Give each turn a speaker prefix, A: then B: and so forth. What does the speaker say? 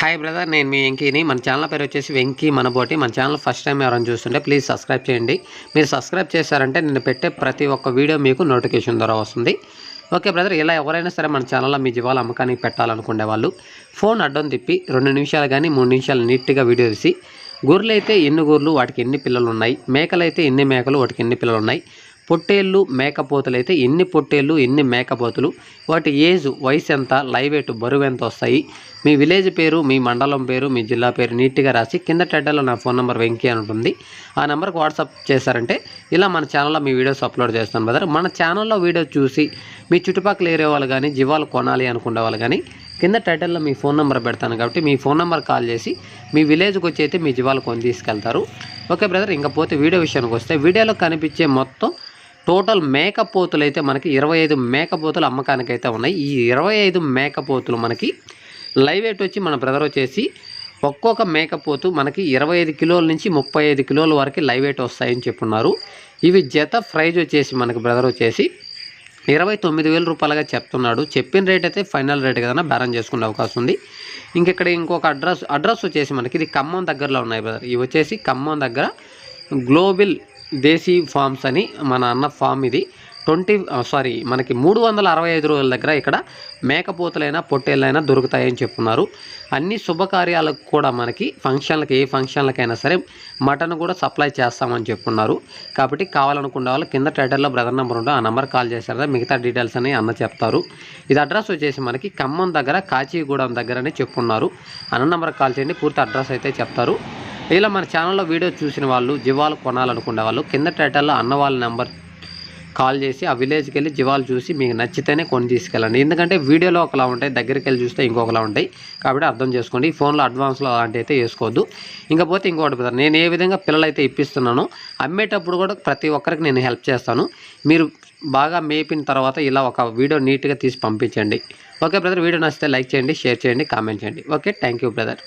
A: Hi brother నేను మీ వెంకీని. మన channel పేరు వచ్చేసి వెంకీ మనబోటి. మన ఛానల్ ఫస్ట్ టైం ఎవరైనా చూస్తుంటే ప్లీజ్ సబ్స్క్రైబ్ చేయండి. మీరు సబ్స్క్రైబ్ చేశారంటే నేను పెట్టే ప్రతి ఒక్క వీడియో మీకు నోటిఫికేషన్ ద్వారా వస్తుంది. ఓకే బ్రదర్ ఇలా ఎవరైనా సరే మన ఛానల్లో మీ జీవాల అమ్మకానికి పెట్టాలనుకునే వాళ్ళు ఫోన్ అడ్డం తిప్పి రెండు నిమిషాలు కానీ మూడు నిమిషాలు నీట్గా వీడియో తీసి గొర్రెలు అయితే ఎన్ని గొర్రెలు వాటికి ఎన్ని పిల్లలు ఉన్నాయి మేకలు అయితే ఎన్ని మేకలు వాటికి ఎన్ని పిల్లలు ఉన్నాయి పొట్టేళ్ళు మేకపోతులు అయితే ఎన్ని పొట్టేళ్ళు ఎన్ని మేకపోతులు వాటి ఏజ్ వయసు ఎంత లైవ్ ఎటు బరువు ఎంత వస్తాయి? మీ విలేజ్ పేరు మీ మండలం పేరు మీ జిల్లా పేరు నీట్గా రాసి కింద టెడ్డలో నా ఫోన్ నెంబర్ వెంకీ అని ఉంటుంది. ఆ నెంబర్కి వాట్సాప్ చేశారంటే ఇలా మన ఛానల్లో మీ వీడియోస్ అప్లోడ్ చేస్తాను బ్రదర్. మన ఛానల్లో వీడియో చూసి మీ చుట్టుపక్కల ఏరే వాళ్ళు కానీ జీవాలు కొనాలి అనుకునే వాళ్ళు కానీ కింద టైటిల్లో మీ ఫోన్ నెంబర్ పెడతాను కాబట్టి మీ ఫోన్ నెంబర్ కాల్ చేసి మీ విలేజ్కి వచ్చి అయితే మీ జీవాలు కొని తీసుకెళ్తారు. ఓకే బ్రదర్ ఇంకపోతే వీడియో విషయానికి వస్తే వీడియోలో కనిపించే మొత్తం టోటల్ మేకపోతులు అయితే మనకి ఇరవై ఐదు మేకపోతులు అమ్మకానికి అయితే ఉన్నాయి. ఈ ఇరవై ఐదు మేకపోతులు మనకి లైవ్ వెయిట్ వచ్చి మన బ్రదర్ వచ్చేసి ఒక్కొక్క మేకపోతు మనకి ఇరవై ఐదు కిలోల నుంచి ముప్పై ఐదు కిలోల వరకు లైవ్ వెయిట్ వస్తాయని చెప్పున్నారు. ఇవి జత ప్రైజ్ వచ్చేసి మనకి బ్రదర్ వచ్చేసి ఇరవై తొమ్మిది వేల రూపాయలుగా చెప్తున్నాడు. చెప్పిన రేట్ అయితే ఫైనల్ రేట్ కదన్నా బేరం చేసుకునే అవకాశం ఉంది. ఇంకెక్కడ ఇంకొక అడ్రస్ అడ్రస్ వచ్చేసి మనకి ఇది ఖమ్మం దగ్గరలో ఉన్నాయి బ్రదర్. ఇవి వచ్చేసి ఖమ్మం దగ్గర గ్లోబల్ దేశీ ఫార్మ్స్ అని మన అన్న ఫామ్ ఇది. ట్వంటీ సారీ మనకి మూడు వందల అరవై ఐదు రోజుల దగ్గర ఇక్కడ మేకపోతులైనా పొట్టేళ్ళైనా దొరుకుతాయని చెప్తున్నారు. అన్ని శుభకార్యాలకు కూడా మనకి ఫంక్షన్లకు ఏ ఫంక్షన్లకైనా సరే మటన్ కూడా సప్లై చేస్తామని చెప్పున్నారు కాబట్టి కావాలనుకున్న వాళ్ళు కింద టైటర్లో బ్రదర్ నెంబర్ ఉంటే ఆ నెంబర్ కాల్ చేశారు మిగతా డీటెయిల్స్ అని అన్న చెప్తారు. ఇది అడ్రస్ వచ్చేసి మనకి ఖమ్మం దగ్గర కాచిగూడెం దగ్గరనే చెప్పున్నారు అన్న నెంబర్ కాల్ చేయండి పూర్తి అడ్రస్ అయితే చెప్తారు. ఇలా మన ఛానల్లో వీడియో చూసిన వాళ్ళు జీవాలు కొనాలనుకునే వాళ్ళు కింద టైటల్లో అన్న వాళ్ళ నెంబర్ కాల్ చేసి ఆ విలేజ్కి వెళ్ళి జీవాలు చూసి మీకు నచ్చితేనే కొని తీసుకెళ్ళండి. ఎందుకంటే వీడియోలో ఒకలా ఉంటాయి దగ్గరికి వెళ్ళి చూస్తే ఇంకొకలా ఉంటాయి. కాబట్టి అర్థం చేసుకోండి. ఈ ఫోన్లో అడ్వాన్స్లో అలాంటి అయితే వేసుకోవద్దు. ఇంకపోతే ఇంకోటి బ్రదర్ నేను ఏ విధంగా పిల్లలు అయితే ఇప్పిస్తున్నానో అమ్మేటప్పుడు కూడా ప్రతి ఒక్కరికి నేను హెల్ప్ చేస్తాను. మీరు బాగా మేపిన తర్వాత ఇలా ఒక వీడియో నీట్గా తీసి పంపించండి. ఓకే బ్రదర్ వీడియో నచ్చితే లైక్ చేయండి షేర్ చేయండి కామెంట్ చేయండి. Okay thank you brother